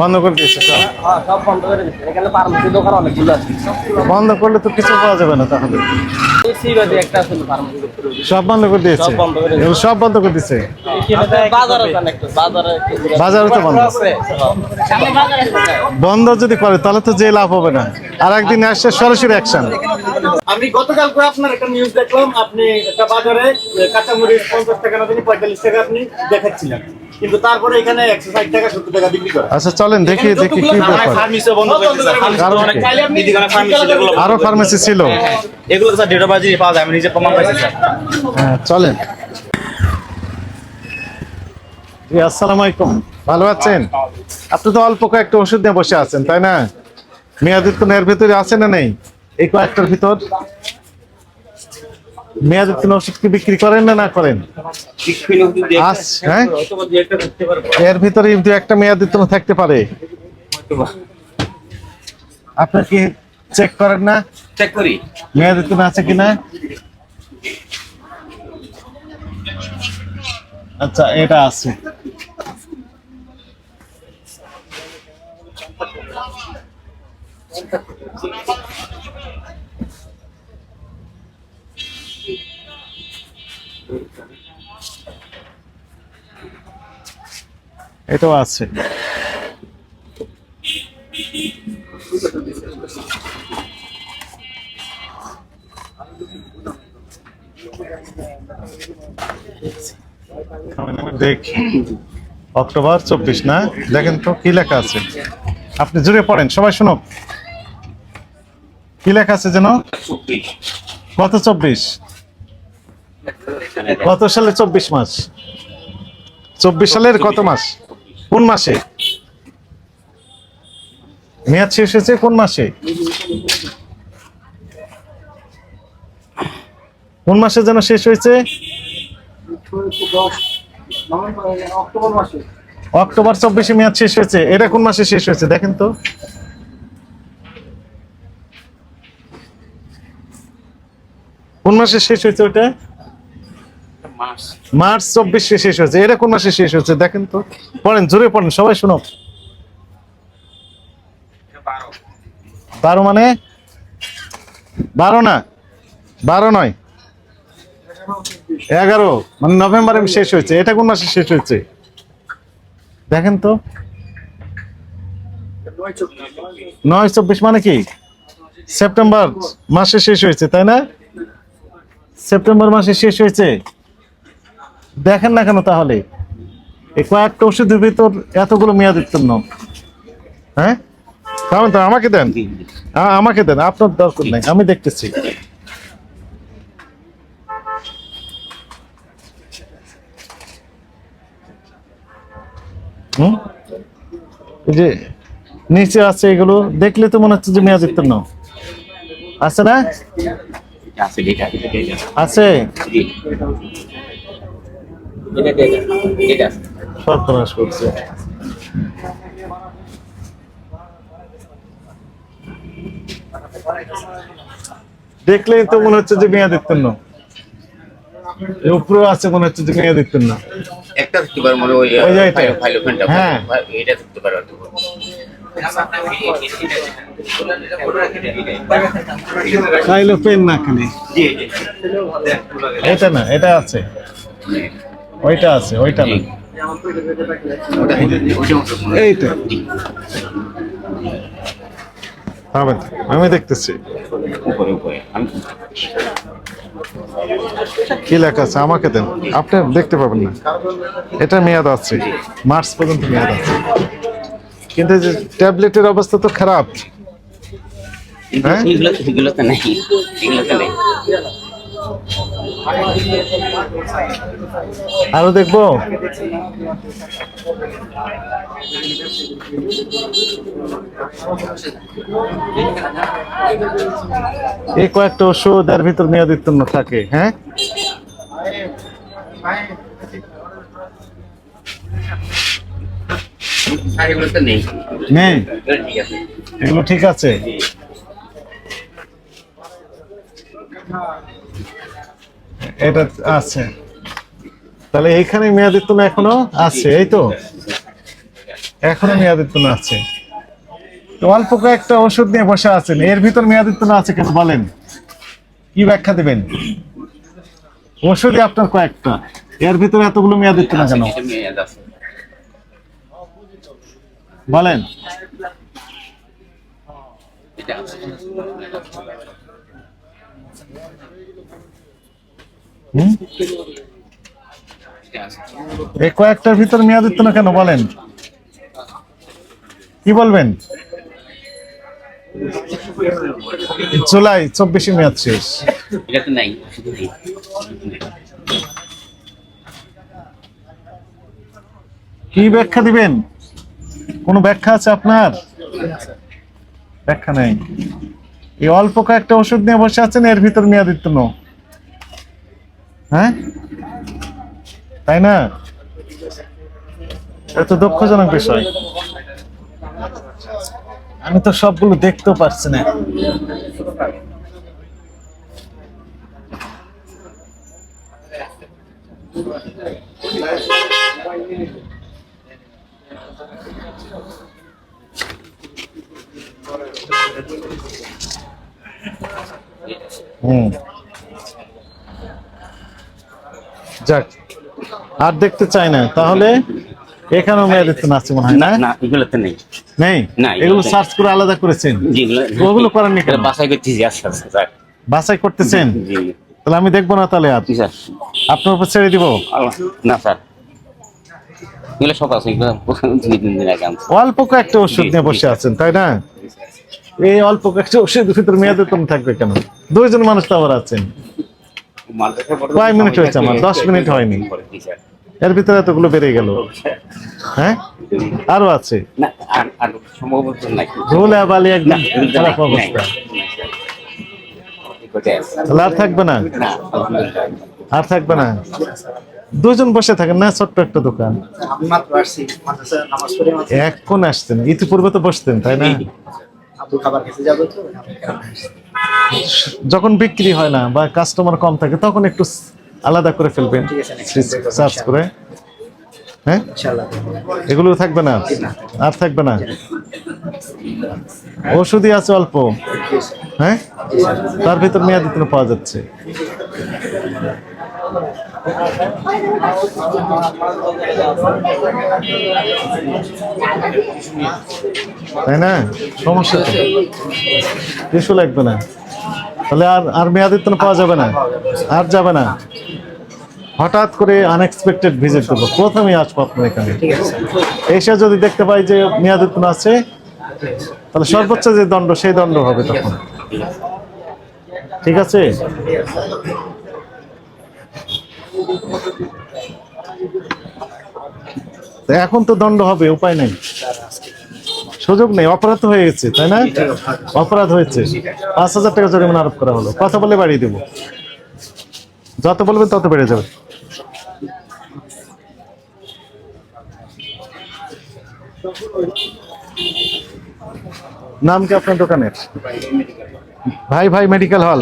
বন্ধ করে দিয়েছে সব বন্ধ করে দিচ্ছে এখানে ফার্মেসি দোকান অনেকগুলো আছে বন্ধ করলে তো কিছু পাওয়া যাবে না তাহলে। সব বন্ধ করে দিয়েছে? সব বন্ধ করে দিয়েছে। দিয়েছে বাজার তো বন্ধ। বন্ধ যদি করে, তাহলে তো যে লাভ হবে না। আর একদিন আসছে সরাসরি অ্যাকশন আমি গতকাল করে আপনার একটা নিউজ দেখলাম, আপনি একটা বাজারে কাঁচামরিচ পঞ্চাশ টাকা না জানি পঁয়তাল্লিশ টাকা আপনি দেখাচ্ছিলেন। কিন্তু তারপরে এখানে একশো ষাট টাকা সত্তর টাকা বিক্রি করে। আচ্ছা চলেন দেখি দেখি কি ব্যাপার। ফার্মেসি বন্ধ করে দিয়েছে। ফার্মেসি কারণ অনেক কি? মুদিখানা ফার্মেসি যেগুলো আরও ফার্মেসি ছিল। এগুলো স্যার ডেটা বাজি পাওয়া যায় আমি নিজে প্রমাণ পাইছি স্যার হ্যাঁ চলেন। জি আসসালামু আলাইকুম। ভালো আছেন? আপনি তো অল্প কয়েকটা ওষুধ নিয়ে বসে আছেন তাই না? মেয়াদিত্তন এর ভিতরে আছে না নেই? এই কয়েকটার ভিতর? মেয়াদিত্তন ওষুধ কি বিক্রি করেন না না করেন? হ্যাঁ। এর ভিতরে দু একটা মেয়াদিত্তন থাকতে পারে। আপনার কি চেক করেন না? চেক করি। মেয়াদিত্তন আছে কিনা আচ্ছা এটা আছে। এটাও আছে। দেখি। অক্টোবর চব্বিশ না? দেখেন তো কি লেখা আছে। আপনি জুড়ে পড়েন সবাই শুনো কি লেখা আছে যেন? কত চব্বিশ। কত সালে চব্বিশ মাস। চব্বিশ সালের কত মাস? কোন মাসে? মেয়াদ শেষ হয়েছে কোন মাসে? কোন মাসে যেন শেষ হয়েছে? অক্টোবর চব্বিশে মেয়াদ শেষ হয়েছে। এটা কোন মাসে শেষ হয়েছে? দেখেন তো। কোন মাসে শেষ হয়েছে ওটা মার্চ। চব্বিশে শেষ হয়েছে। এটা কোন মাসে শেষ হয়েছে? দেখেন তো। পড়েন জোরে পড়েন সবাই শুনো বারো। মানে? বারো না? বারো নয়। এগারো। মানে নভেম্বরে শেষ হয়েছে। এটা কোন মাসে শেষ হয়েছে? দেখেন তো। নয় চব্বিশ মানে কি? সেপ্টেম্বর মাসে শেষ হয়েছে তাই না? সেপ্টেম্বর মাসে শেষ হয়েছে। দেখেন না কেন তাহলে? এই কয়েকটা ওষুধের ভিতর এতগুলো মেয়াদ উত্তীর্ণ হ্যাঁ? কারণ তো আমাকে দেন। আমাকে দেন আপনার দরকার নাই আমি দেখতেছি। হুম? যে নিচে আছে এগুলো দেখলে তো মনে হচ্ছে যে মেয়াদ উত্তীর্ণ আছে না? আছে এটা ডেটা ডেটা সর্বনাশ করছে। দেখলেই তো মনে হচ্ছে যে উত্তীর্ণ। এর উপরেও আছে মনে হচ্ছে যে একটা পারে মনে ওই। ফাইলো হ্যাঁ। এটা পারে না খালি জি। এটা না এটা আছে। ওইটা আছে, ওইটা না। আমি দেখতেছি। কি লেখা আছে? আমাকে দেন। আপনি দেখতে পাবেন না। এটা মেয়াদ আছে। মার্চ পর্যন্ত মেয়াদ আছে। কিন্তু যে ট্যাবলেটের অবস্থা তো খারাপ। হ্যাঁ? আরও দেখব? এই কয়েকটা ওষুধ এর ভিতর মেয়াদ উত্তীর্ণ থাকে হ্যাঁ? নেই। নেই? এগুলো ঠিক আছে এগুলো ঠিক আছে এটা আছে। তাহলে এইখানে মেয়াদের উত্তীর্ণ এখনও আছে এই তো? এখনও মেয়াদিত্ব আছে। তো অল্প কয়েকটা ওষুধ নিয়ে বসে আছেন। এর ভিতর মেয়াদিত্ব না আছে কেন বলেন। কি ব্যাখ্যা দেবেন? ওষুধই আপনার কয়েকটা। এর ভিতরে এতগুলো মেয়াদিত্ব না কেন? আছে বলেন এটা আছে হুম? এটা আছে এই কয়েকটার ভিতর মেয়াদিত্ব না কেন বলেন? কি বলবেন? জুলাই চব্বিশে মেয়াদ শেষ। কি ব্যাখ্যা দিবেন? কোনো ব্যাখ্যা আছে আপনার? ব্যাখ্যা নেই। এই অল্প কয়েকটা ওষুধ নিয়ে বসে আছেন, এর ভিতর মেয়াদিত্ব নো হ্যাঁ? তাই না? এত দুঃখজনক বিষয়। আমি তো সবগুলো দেখতেও পারছি না। হুম। যাক আর দেখতে চাই না। তাহলে এখানেও মনে হয় না এগুলোতে নেই। নেই? না, এগুলো সার্চ করে আলাদা করেছেন? ওগুলো করতেছি আচ্ছা স্যার। করতেছেন? তাহলে আমি দেখব না তাহলে স্যার। আপনার উপর ছেড়ে দিব? না স্যার। এগুলো সব আছে অল্প কয়েকটা ওষুধ নিয়ে বসে আছেন তাই না? এই অল্প কয়েকটা ওষুধ ভিতরে মেয়াদিত্ব থাকবে কেন? দুইজন মানুষ তো আবার আছেন। কয় মিনিট হয়েছে আমার? দশ মিনিট হয়নি। এর ভিতরে এতগুলো বেড়ে গেল। হ্যাঁ? আরও আছে। ধুলে বালি একদম খারাপ অবস্থা। আর থাকবে না? আর থাকবে না? দুজন বসে থাকেন না? ছোট্ট একটা দোকান। এখন আসতেন ইতিপূর্বে তো বসতেন তাই না? খাবার খেতে যাবে তো। যখন বিক্রি হয় না বা কাস্টমার কম থাকে তখন একটু আলাদা করে ফেলবেন। সার্চ করে। হ্যাঁ? এগুলো থাকবে না? আর থাকবে না? ওষুধই আছে অল্প। হ্যাঁ? তার ভিতর মেয়াদিত্ব পাওয়া যাচ্ছে। তাই না? সমস্যা তো কিছু লাগবে না। তাহলে আর আর মেয়াদিত্ব পাওয়া যাবে না। আর যাবে না। হঠাৎ করে আনএক্সপেক্টেড ভিজিট করব। প্রথমেই আসব আপনার এখানে। এসে যদি দেখতে পাই যে মেয়াদিত্ব আছে, তাহলে সর্বোচ্চ যে দণ্ড, সেই দণ্ড হবে তখন। ঠিক আছে? তো এখন তো দণ্ড হবে, উপায় নেই। সুযোগ নেই, অপরাধ হয়ে গেছে, তাই না? অপরাধ হয়েছে। পাঁচ হাজার টাকা জরিমানা আরোপ করা হলো। কথা বলে বাড়িয়ে দেবো। যত বলবেন তত বেড়ে যাবে। নাম কি আপনার দোকানের? ভাই ভাই মেডিকেল হল।